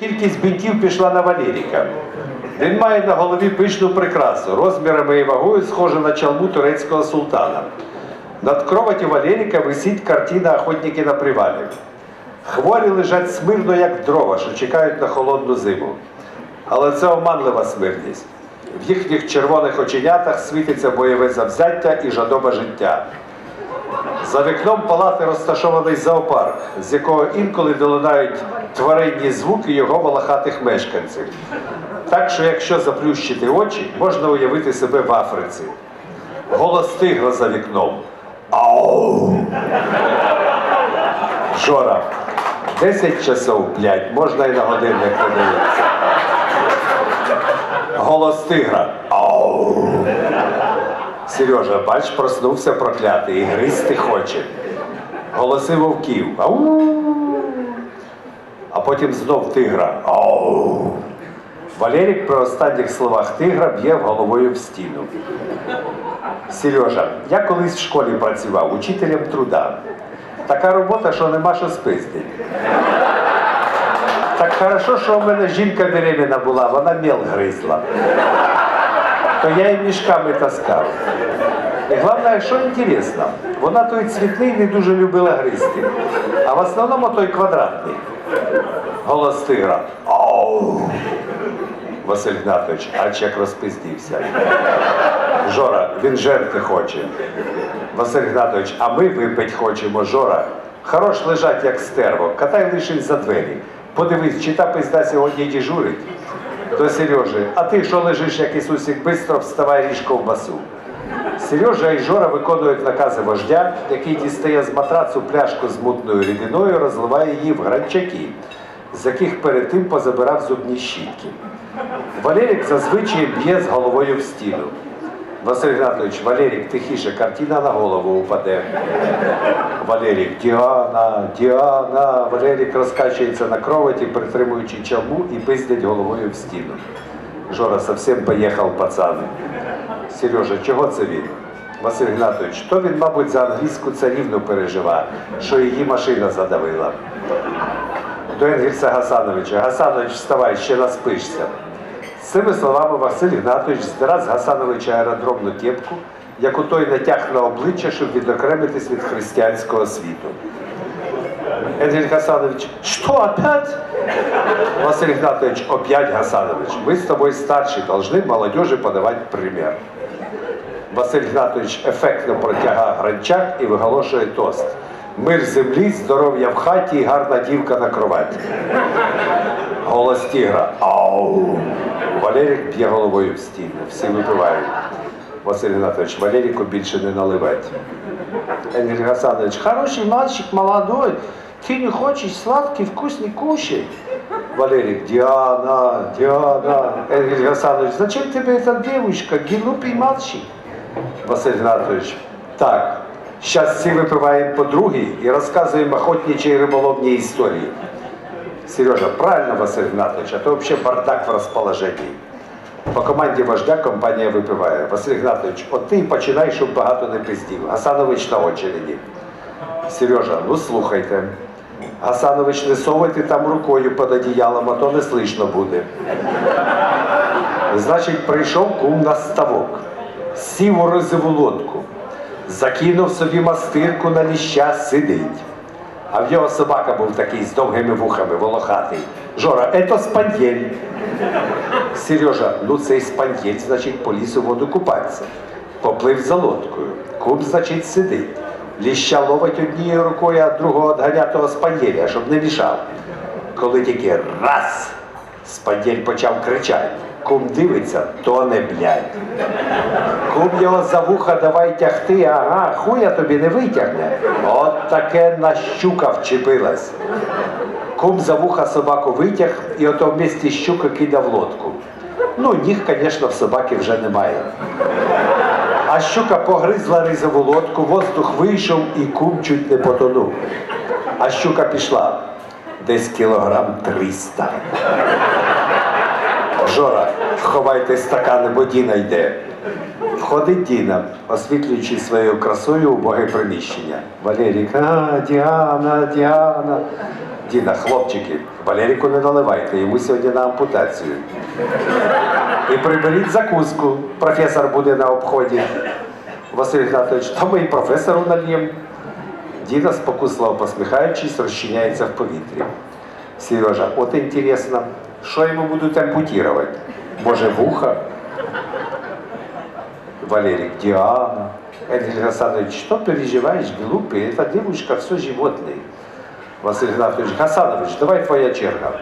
Кількість бінтів пішла на Валеріка. Він має на голові пишну прикрасу, розмірами і вагою схожа на чалму турецького султана. Над кроваті Валеріка висить картина Охотники на привалі. Хворі лежать смирно, як дрова, що чекають на холодну зиму. Але це оманлива смирність. В їхніх червоних оченятах світиться бойове завзяття і жадоба життя. За вікном палати розташований зоопарк, з якого інколи долунають тваринні звуки його волохатих мешканців. Так що, якщо заплющити очі, можна уявити себе в Африці. Голос тигра за вікном. Ау! Жора, 10 часов, блядь, можна і на годинник подивитися. Голос тигра. Ау! Сережа, бач, проснувся проклятий і гризти хоче. Голоси вовків. Ау! А потім знов тигра. Ау! Валерік при останніх словах тигра б'є головою в стіну. Сережа, я колись в школі працював учителем труда. Така робота, що нема що спиздити. Так хорошо, що в мене жінка беременна була, вона мел гризла то я її мішками таскав. І головне, що інтересно, вона той цвітний не дуже любила гризти, а в основному той квадратний. Голос тигра. Ау! Василь Гнатович, ач як розпиздівся. Жора, він жерти хоче. Василь Гнатович, а ми випить хочемо, Жора. Хорош лежать, як стерво, катай лишень за двері. Подивись, чи та пизда сьогодні дежурить до Сережі, а ти що лежиш, як Ісусик, бистро вставай ріж ковбасу. Сережа і Жора виконують накази вождя, який дістає з матрацу пляшку з мутною рідиною, розливає її в гранчаки, з яких перед тим позабирав зубні щітки. Валерік зазвичай б'є з головою в стіну. Василь Гнатович, Валерік, тихіше, картина на голову упаде. Валерік, Діана, Діана. Валерік розкачується на кроваті, притримуючи чалму і пиздять головою в стіну. Жора совсем поїхав пацан. Сережа, чого це він? Василь Гнатович, то він, мабуть, за англійську царівну переживає, що її машина задавила. До Енгельса Гасановича. Гасанович, вставай, ще наспишся. З цими словами Василь Гнатович здира з Гасановича аеродромну кепку, яку той натяг на обличчя, щоб відокремитись від християнського світу. Энгель Гасанович, что опять? Василий Игнатович, опять Гасанович, мы с тобой старшие, должны молодежи подавать пример. Василь Игнатович ефектно протягає гранчак і виголошує тост. Мир землі, здоров'я в хаті і гарна дівка на кроваті. Голос тігра. Ау! Валерік б'є головою в стіну. Всі випивають. Василь Игнатович, Валеріку більше не наливать. Энгель Гасанович, хороший мальчик, молодой. Ты не хочешь сладкий, вкусный кушай. Валерик, Диана, Диана. Энгель Гасанович, зачем тебе эта девушка, глупый мальчик? Василь Игнатович, так, сейчас всі випиваємо по другій і розказуємо охотничі і риболовні історії. Сережа, правильно, Василь Игнатович, а то взагалі бардак в розположенні. По команді вождя компанія випиває. Василь Игнатович, от ти починай, щоб багато не пиздів. Гасанович на очереді. Сережа, ну слухайте. Гасанович, не совайте там рукою під одіялом, а то не слышно буде. Значить, прийшов кум на ставок, сів у розову лодку, закинув собі мастирку на ліща, сидить. А в його собака був такий з довгими вухами, волохатий. Жора, это спандєль. Сережа, ну цей спандєль, значить, поліз у воду купатися. Поплив за лодкою. Кум, значить, сидить. Ліща ловить однією рукою, а другого відганя того спандєля, щоб не мішав. Коли тільки раз спандєль почав кричати. Кум дивиться, то не блядь. Кум його за вуха давай тягти, ага, хуя тобі не витягне. От таке на щука вчепилась. Кум за вуха собаку витяг і ото в місті щука кидав лодку. Ну, ніг, звісно, в собаки вже немає. А щука погризла ризову лодку, воздух вийшов і кум чуть не потонув. А щука пішла десь кілограм триста. Жора, ховайте стакани, бо Діна йде. Входить Діна, освітлюючи своєю красою убоге приміщення. Валерік, а, Діана, Діана. Діда, хлопчики, Валеріку не наливайте, йому сьогодні на ампутацію. І приберіть закуску. Професор буде на обході. Василь Гнатович, то ми і професору нальємо. Діда, спокусливо посміхаючись, розчиняється в повітрі. Сережа, от інтересно, що йому будуть ампутувати? Може, вуха? Валерик, Диана. Эдгар Гасанович, что переживаешь, глупый? Эта девушка все животные. Василий Игнатович, Гасанович, давай твоя черга.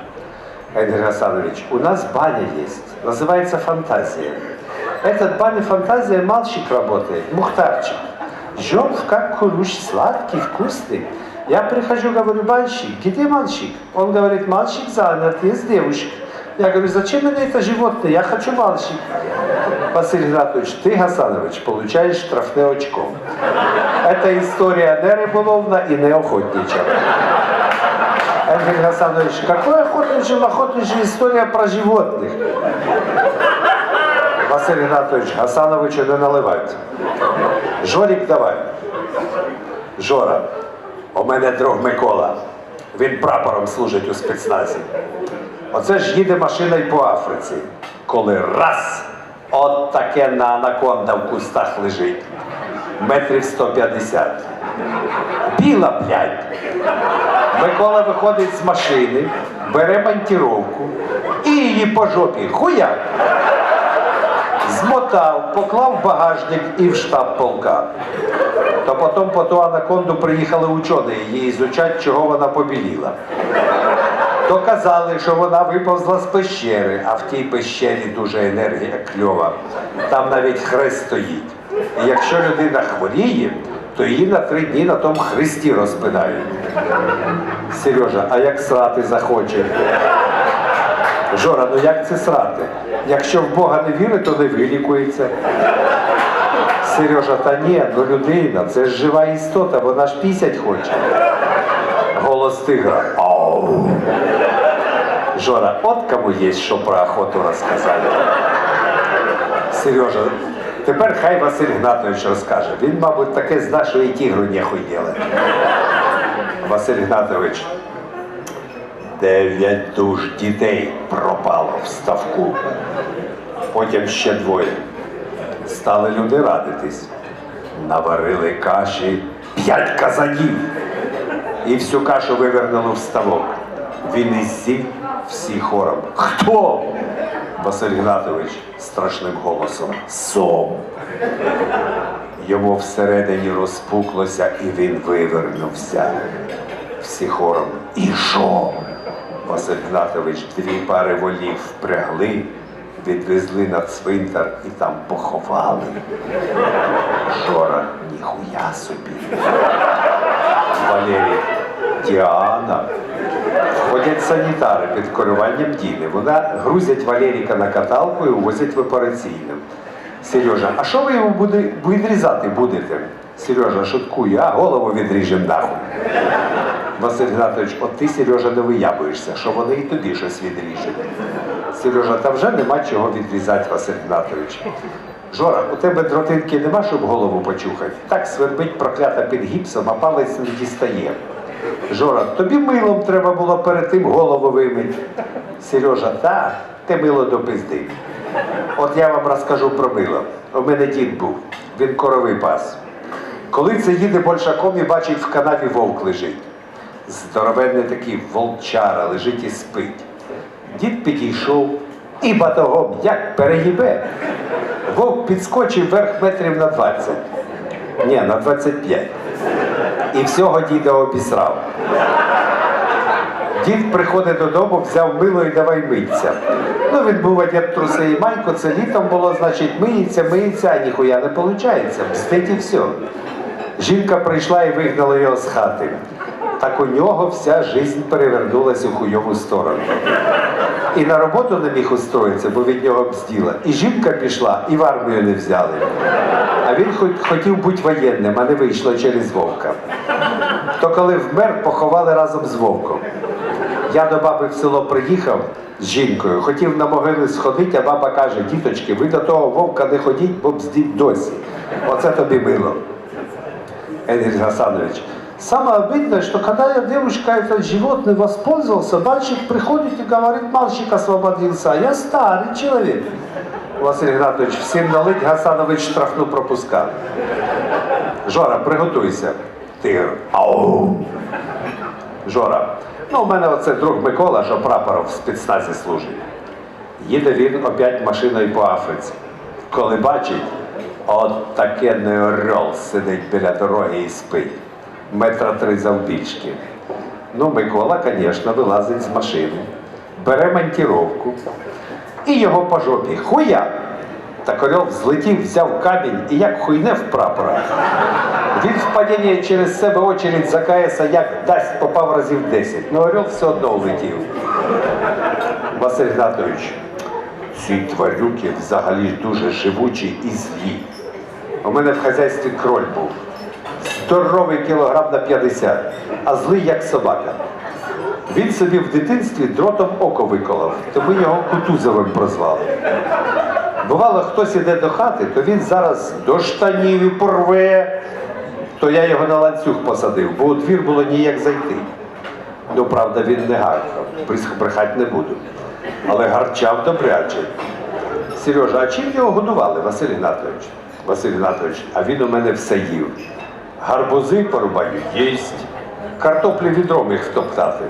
Эдгар Гасанович, у нас баня есть, называется фантазия. Этот баня фантазия мальчик работает, Мухтарчик. Жжет как кулуш, сладкий, вкусный. Я прихожу, говорю, мальчик, где мальчик? Он говорит, мальчик занят, есть девушка. Я говорю, зачем мне это животное? Я хочу мальчик. Василий Игнатович, ты, Гасанович, получаешь штрафное очко. Это история не рыболовна и не охотничья. Эдгар Гасанович, какой охотничий, охотничья история про животных? Василий Игнатович, Гасановичу не наливайте. Жорік, давай. Жора, у мене друг Микола. Він прапором служить у спецназі. Оце ж їде машина й по Африці. Коли раз, от таке на анаконда в кустах лежить. Метрів 150. Біла, блядь. Микола виходить з машини, бере монтіровку і її по жопі. Хуя! Змотав, поклав багажник і в штаб полка. То потім по ту анаконду приїхали учені її ізучать, чого вона побіліла. То казали, що вона виповзла з пещери, а в тій пещері дуже енергія кльова. Там навіть хрест стоїть. І якщо людина хворіє, то її на три дні на тому хресті розпинають. Сережа, а як срати захоче? Жора, ну як це срати? Якщо в Бога не вірить, то не вилікується. Сережа, та ні, ну людина, це ж жива істота, вона ж пісять хоче. Голос тигра. Ау. Жора, от кому є що про охоту розказати. Сережа, тепер хай Василь Гнатович розкаже. Він, мабуть, таке зна, що і тігру нехуй делать. Василь Гнатович, дев'ять душ дітей пропало в ставку. Потім ще двоє. Стали люди радитись. Наварили каші п'ять казанів. І всю кашу вивернули в ставок. Він із сів всі хором. Хто? Василь Гнатович страшним голосом. Сом. Йому всередині розпуклося, і він вивернувся. Всі хором. І що? Василь Гнатович дві пари волів впрягли, відвезли на цвинтар і там поховали. Жора, ніхуя собі. Валерій, Діана. Входять санітари під керуванням Діни. Вона грузять Валеріка на каталку і увозять в операційну. Сережа, а що ви йому буде, відрізати будете? Сережа, шуткую, а голову відріжем нахуй. Василь Гнатович, от ти, Сережа, не виябуєшся, що вони і тобі щось відріжуть. Сережа, та вже нема чого відрізати, Василь Гнатович. Жора, у тебе дротинки нема, щоб голову почухати. Так свербить проклята під гіпсом, а палець не дістає. Жора, тобі милом треба було перед тим голову вимити. Сережа, та, ти мило до пизди. От я вам розкажу про мило. У мене дід був, він коровий пас. Коли це їде большаком і бачить в канаві вовк лежить. Здоровенний такий волчара лежить і спить. Дід підійшов і батогом як переїбе. Вовк підскочив вверх метрів на 20. Ні, на 25. І всього діда обісрав. Дід приходить додому, взяв мило і давай митися. Ну, він був одет труси і майку, це літом було, значить, миється, миється, а ніхуя не виходить. Мстить і все. Жінка прийшла і вигнала його з хати. Так у нього вся життя перевернулася у хуйову сторону. І на роботу не міг устроїтися, бо від нього бзділа. І жінка пішла, і в армію не взяли. А він хотів бути воєнним, а не вийшло через вовка. То коли вмер, поховали разом з вовком. Я до баби в село приїхав з жінкою, хотів на могили сходити, а баба каже, діточки, ви до того вовка не ходіть, бо бздіть досі. Оце тобі мило. Едгар Гасанович, Самое обидное, что когда я девушка этот животный воспользовался, мальчик приходит и говорит, мальчик освободился, а я старый человек. Василь Игнатович, всім налить Гасанович штрафну пропуска. Жора, приготуйся. Тигр. Ау. Жора. Ну, у мене оце друг Микола, що прапором в спецназі служить. Їде він опять машиною по Африці. Коли бачить, от такенний орел сидить біля дороги і спить. Метра три завбільшки. Ну, Микола, звісно, вилазить з машини, бере монтіровку і його по жопі. Хуя! Так орел злетів, взяв камінь і як хуйне в прапора. Він в падінні через себе очередь за КС, як дасть попав разів 10. Ну орел все одно улетів. Василь Гнатович, ці тварюки взагалі дуже живучі і злі. У мене в хазяйстві кроль був. Здоровий кілограм на 50, а злий як собака. Він собі в дитинстві дротом око виколов, то ми його Кутузовим прозвали. Бувало, хтось іде до хати, то він зараз до штанів порве, то я його на ланцюг посадив, бо у двір було ніяк зайти. Ну, правда, він не гаркав, брехать не буду. Але гарчав добряче. Сережа, а чим його годували, Василь Ігнатович? Василь Ігнатович, а він у мене все їв. Гарбузи порубаю їсть, картоплі відром їх втоптати.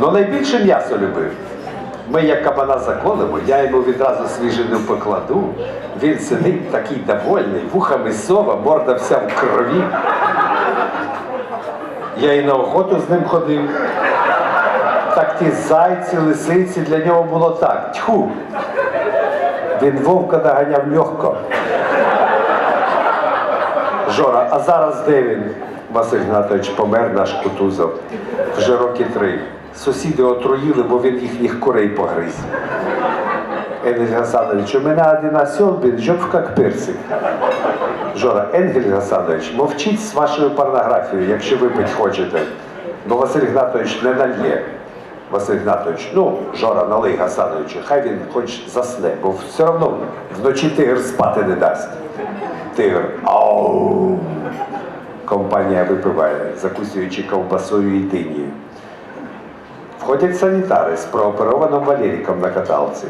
Ну найбільше м'ясо любив. Ми як кабана заколимо, я йому відразу свіжину покладу. Він сидить такий довольний, вухами сова, морда вся в крові. Я і на охоту з ним ходив. Так ті зайці, лисиці для нього було так. Тьху. Він вовка доганяв легко. Жора, а зараз де він? Василь Гнатович помер наш Кутузов. Вже роки три. Сусіди отруїли, бо він їхніх курей погриз. Енгель Гасанович, у мене один осел жив как персик. Жора, Енгель Гасанович, мовчіть з вашою порнографією, якщо випить хочете. Бо Василь Гнатович не нальє. Василь Гнатович, ну, Жора, налий Гасановичу, хай він хоч засне, бо все одно вночі тигр спати не дасть. Тигр. Ау. Компанія випиває, закусуючи ковбасою і динією. Входять санітари з прооперованим Валеріком на каталці.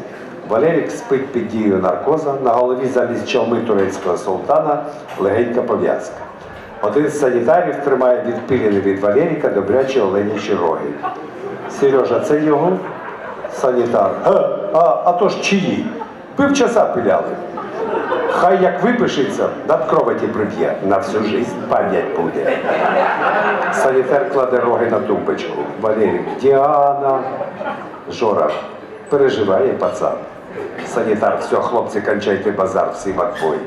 Валерік спить під дією наркоза, на голові замість чалми турецького султана легенька пов'язка. Один з санітарів тримає відпилені від Валеріка добрячі оленячі роги. Сережа, це його? Санітар. А, а, а то ж чиї? Півчаса пиляли. Хай як випишеться, над кроваті приб'є, на всю жизнь пам'ять буде. Санітар кладе роги на тумбочку. Валерій, Діана. Жора, переживає пацан. Санітар, все, хлопці, кончайте базар, всім отбой.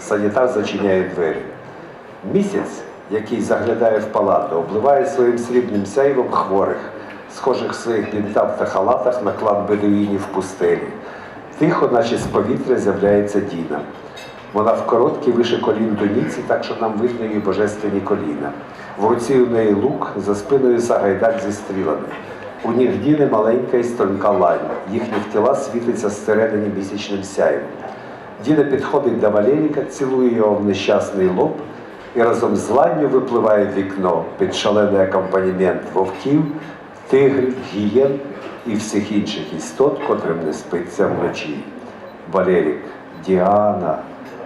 Санітар зачиняє двері. Місяць, який заглядає в палату, обливає своїм срібним сяйвом хворих, схожих своїх бінтах та халатах на клан бедуїнів в пустелі. Тихо, наче з повітря, з'являється Діна. Вона в короткій вище колін туніці, так що нам видно її божественні коліна. В руці у неї лук, за спиною сагайдак зі стрілами. У ніг Діни маленька і струнка лань. Їхніх тіла світиться всередині місячним сяєм. Діна підходить до Валеріка, цілує його в нещасний лоб і разом з ланню випливає в вікно під шалений акомпанімент вовків, тигрів, гієн і всіх інших істот, котрим не спиться вночі. Валерик, Диана,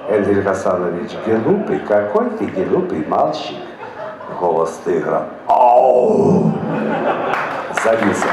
Энгель Гасанович, глупый, какой ты глупый мальчик. Голос тигра. Ау! Завіса.